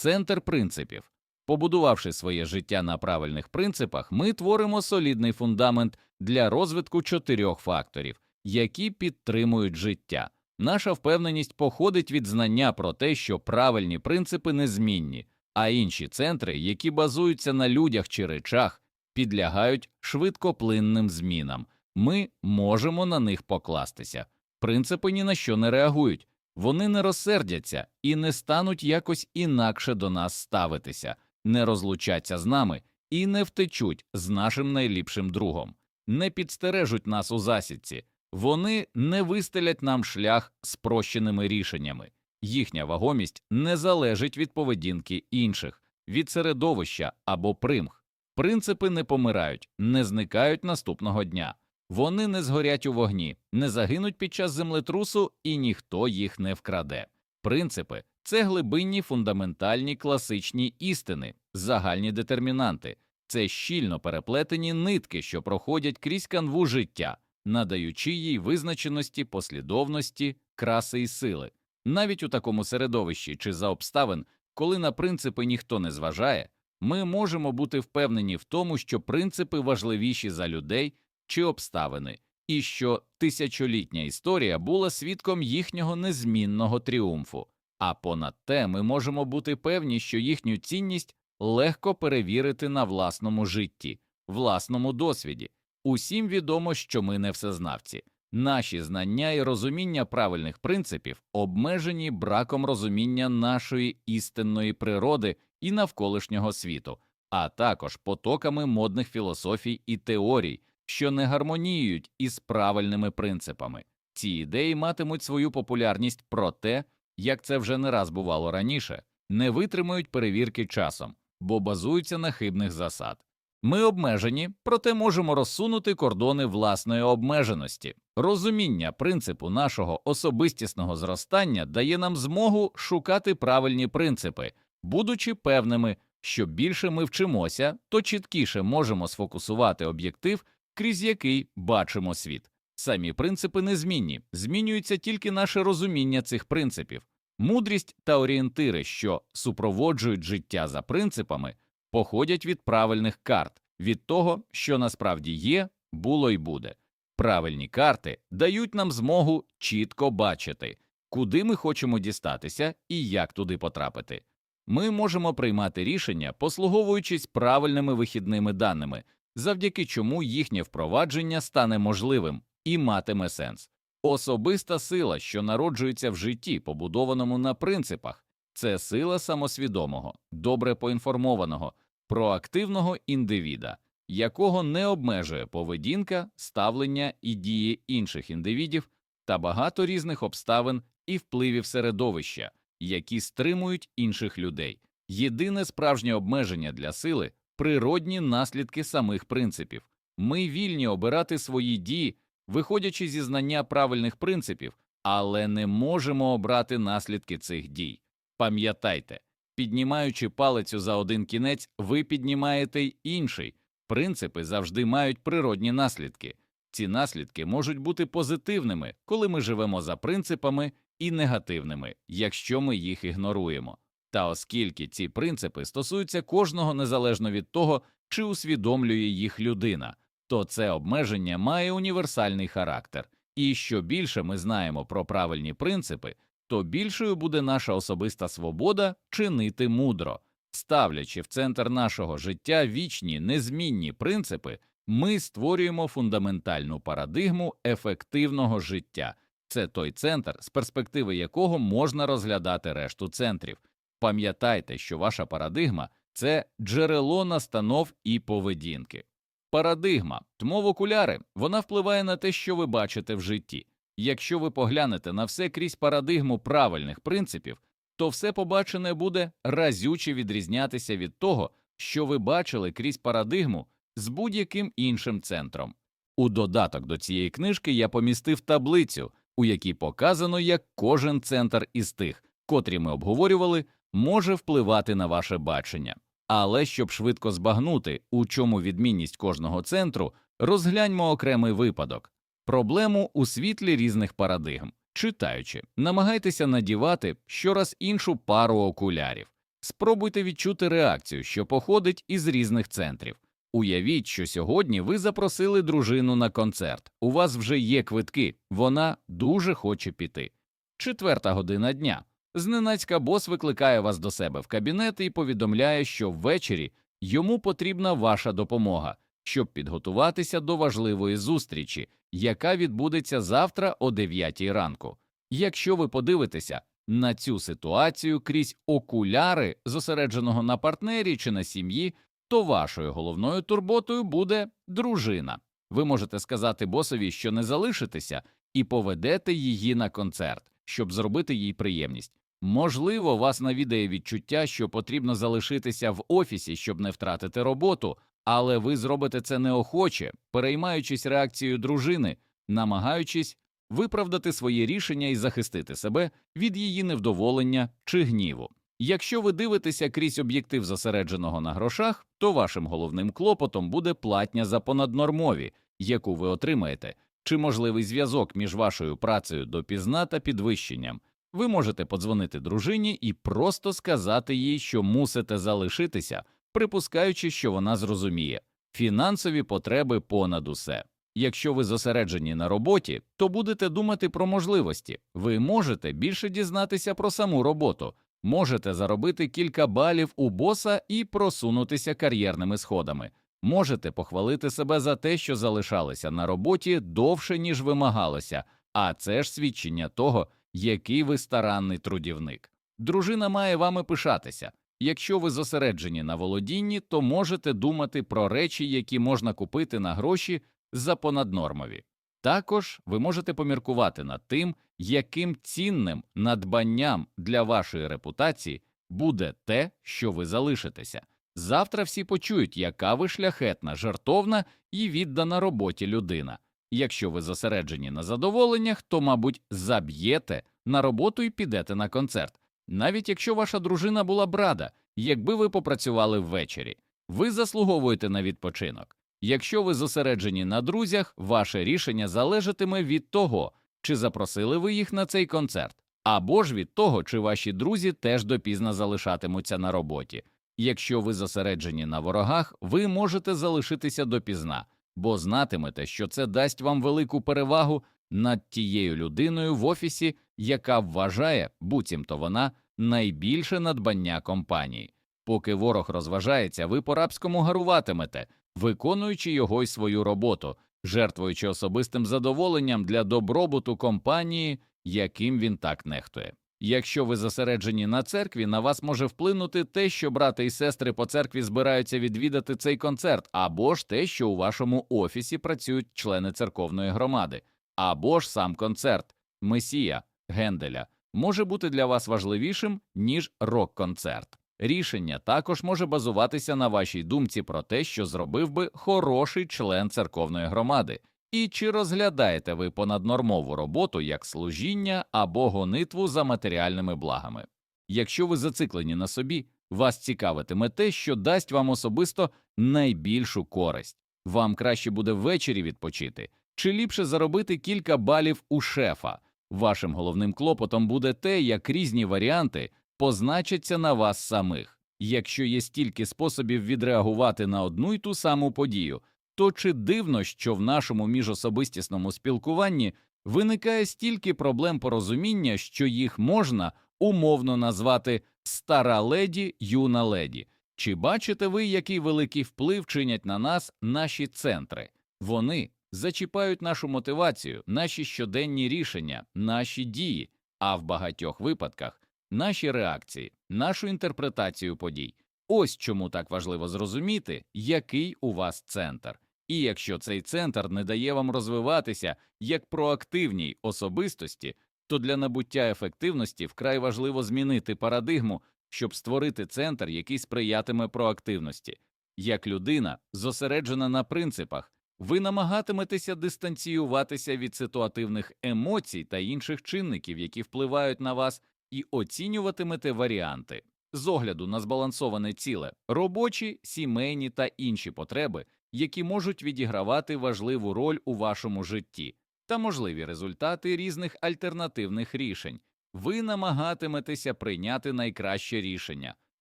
центр принципів. Побудувавши своє життя на правильних принципах, ми творимо солідний фундамент для розвитку чотирьох факторів, які підтримують життя. Наша впевненість походить від знання про те, що правильні принципи незмінні, а інші центри, які базуються на людях чи речах, підлягають швидкоплинним змінам. Ми можемо на них покластися. Принципи ні на що не реагують, вони не розсердяться і не стануть якось інакше до нас ставитися, не розлучаться з нами і не втечуть з нашим найліпшим другом, не підстережуть нас у засідці. Вони не вистелять нам шлях спрощеними рішеннями. Їхня вагомість не залежить від поведінки інших, від середовища або примх. Принципи не помирають, не зникають наступного дня. Вони не згорять у вогні, не загинуть під час землетрусу, і ніхто їх не вкраде. Принципи це глибинні фундаментальні класичні істини, загальні детермінанти, це щільно переплетені нитки, що проходять крізь канву життя, надаючи їй визначеності, послідовності, краси і сили. Навіть у такому середовищі чи за обставин, коли на принципи ніхто не зважає, ми можемо бути впевнені в тому, що принципи важливіші за людей чи обставини, і що тисячолітня історія була свідком їхнього незмінного тріумфу. А понад те ми можемо бути певні, що їхню цінність легко перевірити на власному житті, власному досвіді. Усім відомо, що ми не всезнавці. Наші знання і розуміння правильних принципів обмежені браком розуміння нашої істинної природи і навколишнього світу, а також потоками модних філософій і теорій, що не гармоніюють із правильними принципами. Ці ідеї матимуть свою популярність, проте, як це вже не раз бувало раніше, не витримують перевірки часом, бо базуються на хибних засад. Ми обмежені, проте можемо розсунути кордони власної обмеженості. Розуміння принципу нашого особистісного зростання дає нам змогу шукати правильні принципи, будучи певними, що більше ми вчимося, то чіткіше можемо сфокусувати об'єктив, крізь який бачимо світ. Самі принципи незмінні, змінюється тільки наше розуміння цих принципів. Мудрість та орієнтири, що супроводжують життя за принципами, походять від правильних карт, від того, що насправді є, було і буде. Правильні карти дають нам змогу чітко бачити, куди ми хочемо дістатися і як туди потрапити. Ми можемо приймати рішення, послуговуючись правильними вихідними даними, завдяки чому їхнє впровадження стане можливим і матиме сенс. Особиста сила, що народжується в житті, побудованому на принципах, це сила самосвідомого, добре поінформованого, проактивного індивіда, якого не обмежує поведінка, ставлення і дії інших індивідів та багато різних обставин і впливів середовища, які стримують інших людей. Єдине справжнє обмеження для сили природні наслідки самих принципів. Ми вільні обирати свої дії, виходячи зі знання правильних принципів, але не можемо обрати наслідки цих дій. Пам'ятайте, піднімаючи палицю за один кінець, ви піднімаєте й інший. Принципи завжди мають природні наслідки. Ці наслідки можуть бути позитивними, коли ми живемо за принципами, і негативними, якщо ми їх ігноруємо. Та оскільки ці принципи стосуються кожного незалежно від того, чи усвідомлює їх людина, то це обмеження має універсальний характер, і що більше ми знаємо про правильні принципи, то більшою буде наша особиста свобода чинити мудро. Ставлячи в центр нашого життя вічні незмінні принципи, ми створюємо фундаментальну парадигму ефективного життя. Це той центр, з перспективи якого можна розглядати решту центрів. Пам'ятайте, що ваша парадигма це джерело настанов і поведінки. Парадигма, тмов окуляри, вона впливає на те, що ви бачите в житті. Якщо ви поглянете на все крізь парадигму правильних принципів, то все побачене буде разюче відрізнятися від того, що ви бачили крізь парадигму з будь-яким іншим центром. У додаток до цієї книжки я помістив таблицю, у якій показано, як кожен центр із тих, котрі ми обговорювали, може впливати на ваше бачення. Але щоб швидко збагнути, у чому відмінність кожного центру, розгляньмо окремий випадок проблему у світлі різних парадигм. Читаючи, намагайтеся надівати щораз іншу пару окулярів. Спробуйте відчути реакцію, що походить із різних центрів. Уявіть, що сьогодні ви запросили дружину на концерт. У вас вже є квитки, вона дуже хоче піти. Четверта година дня. Зненацька бос викликає вас до себе в кабінет і повідомляє, що ввечері йому потрібна ваша допомога, щоб підготуватися до важливої зустрічі, яка відбудеться завтра о 9 ранку. Якщо ви подивитеся на цю ситуацію крізь окуляри, зосередженого на партнері чи на сім'ї, то вашою головною турботою буде дружина. Ви можете сказати босові, що не залишитеся, і поведете її на концерт, щоб зробити їй приємність. Можливо, вас навідає відчуття, що потрібно залишитися в офісі, щоб не втратити роботу, але ви зробите це неохоче, переймаючись реакцією дружини, намагаючись виправдати своє рішення і захистити себе від її невдоволення чи гніву. Якщо ви дивитеся крізь об'єктив зосередженого на грошах, то вашим головним клопотом буде платня за понаднормові, яку ви отримаєте, чи можливий зв'язок між вашою працею допізна та підвищенням. Ви можете подзвонити дружині і просто сказати їй, що мусите залишитися, припускаючи, що вона зрозуміє фінансові потреби понад усе. Якщо ви зосереджені на роботі, то будете думати про можливості. Ви можете більше дізнатися про саму роботу, можете заробити кілька балів у боса і просунутися кар'єрними сходами. Можете похвалити себе за те, що залишалися на роботі довше, ніж вимагалося, а це ж свідчення того, який ви старанний трудівник. Дружина має вами пишатися. Якщо ви зосереджені на володінні, то можете думати про речі, які можна купити на гроші за понаднормові. Також ви можете поміркувати над тим, яким цінним надбанням для вашої репутації буде те, що ви залишитеся. Завтра всі почують, яка ви шляхетна, жартовна і віддана роботі людина. Якщо ви зосереджені на задоволеннях, то, мабуть, заб'єте на роботу і підете на концерт, навіть якщо ваша дружина була б рада, якби ви попрацювали ввечері. Ви заслуговуєте на відпочинок. Якщо ви зосереджені на друзях, ваше рішення залежатиме від того, чи запросили ви їх на цей концерт, або ж від того, чи ваші друзі теж допізно залишатимуться на роботі. Якщо ви зосереджені на ворогах, ви можете залишитися допізна, бо знатимете, що це дасть вам велику перевагу над тією людиною в офісі, яка вважає, буцімто вона найбільше надбання компанії. Поки ворог розважається, ви по рабському гаруватимете, виконуючи його й свою роботу, жертвуючи особистим задоволенням для добробуту компанії, яким він так нехтує. Якщо ви зосереджені на церкві, на вас може вплинути те, що брати і сестри по церкві збираються відвідати цей концерт, або ж те, що у вашому офісі працюють члени церковної громади, або ж сам концерт, месія, Генделя може бути для вас важливішим, ніж рок-концерт. Рішення також може базуватися на вашій думці про те, що зробив би хороший член церковної громади, і чи розглядаєте ви понаднормову роботу як служіння або гонитву за матеріальними благами. Якщо ви зациклені на собі, вас цікавитиме те, що дасть вам особисто найбільшу користь. Вам краще буде ввечері відпочити, чи ліпше заробити кілька балів у шефа. Вашим головним клопотом буде те, як різні варіанти позначаться на вас самих. Якщо є стільки способів відреагувати на одну й ту саму подію, то чи дивно, що в нашому міжособистісному спілкуванні виникає стільки проблем порозуміння, що їх можна умовно назвати стара леді, юна леді? Чи бачите ви, який великий вплив чинять на нас наші центри? Вони зачіпають нашу мотивацію, наші щоденні рішення, наші дії, а в багатьох випадках наші реакції, нашу інтерпретацію подій. Ось чому так важливо зрозуміти, який у вас центр. І якщо цей центр не дає вам розвиватися як проактивній особистості, то для набуття ефективності вкрай важливо змінити парадигму, щоб створити центр, який сприятиме проактивності. Як людина, зосереджена на принципах, ви намагатиметеся дистанціюватися від ситуативних емоцій та інших чинників, які впливають на вас, і оцінюватимете варіанти з огляду на збалансоване ціле, робочі, сімейні та інші потреби, які можуть відігравати важливу роль у вашому житті, та можливі результати різних альтернативних рішень. Ви намагатиметеся прийняти найкраще рішення,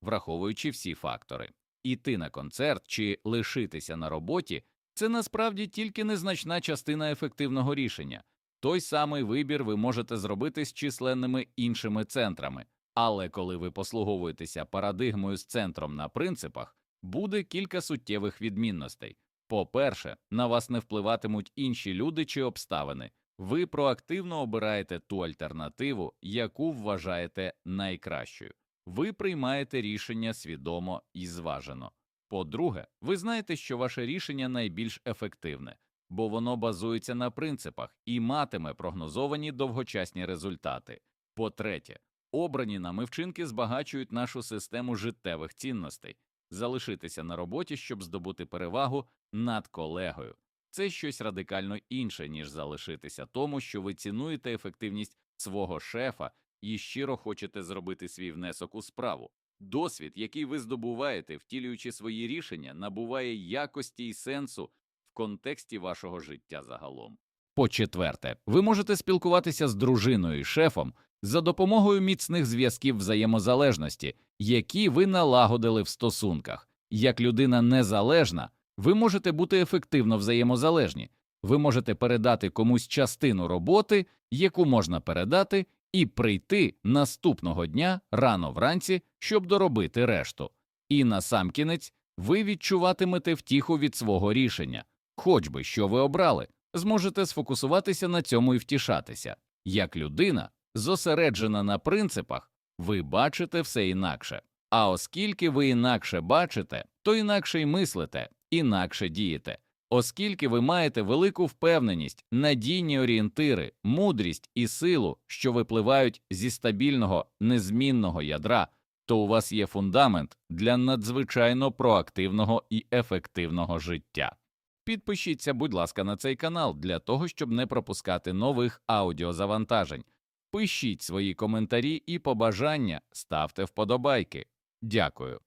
враховуючи всі фактори. Іти на концерт чи лишитися на роботі це насправді тільки незначна частина ефективного рішення. Той самий вибір ви можете зробити з численними іншими центрами, але коли ви послуговуєтеся парадигмою з центром на принципах, буде кілька суттєвих відмінностей. По-перше, на вас не впливатимуть інші люди чи обставини. Ви проактивно обираєте ту альтернативу, яку вважаєте найкращою. Ви приймаєте рішення свідомо і зважено. По-друге, ви знаєте, що ваше рішення найбільш ефективне, бо воно базується на принципах і матиме прогнозовані довгочасні результати. По-третє, обрані нами вчинки збагачують нашу систему життєвих цінностей, залишитися на роботі, щоб здобути перевагу над колегою. Це щось радикально інше, ніж залишитися тому, що ви цінуєте ефективність свого шефа і щиро хочете зробити свій внесок у справу. Досвід, який ви здобуваєте, втілюючи свої рішення, набуває якості і сенсу в контексті вашого життя загалом. По-четверте, ви можете спілкуватися з дружиною і шефом за допомогою міцних зв'язків взаємозалежності, які ви налагодили в стосунках. Як людина незалежна, ви можете бути ефективно взаємозалежні, ви можете передати комусь частину роботи, яку можна передати, і прийти наступного дня рано вранці, щоб доробити решту. І насамкінець ви відчуватимете втіху від свого рішення, хоч би що ви обрали, зможете сфокусуватися на цьому і втішатися. Як людина, зосереджена на принципах, ви бачите все інакше. А оскільки ви інакше бачите, то інакше й мислите, інакше дієте. Оскільки ви маєте велику впевненість, надійні орієнтири, мудрість і силу, що випливають зі стабільного, незмінного ядра, то у вас є фундамент для надзвичайно проактивного і ефективного життя. Підпишіться, будь ласка, на цей канал для того, щоб не пропускати нових аудіозавантажень. Пишіть свої коментарі і побажання, ставте вподобайки. Дякую.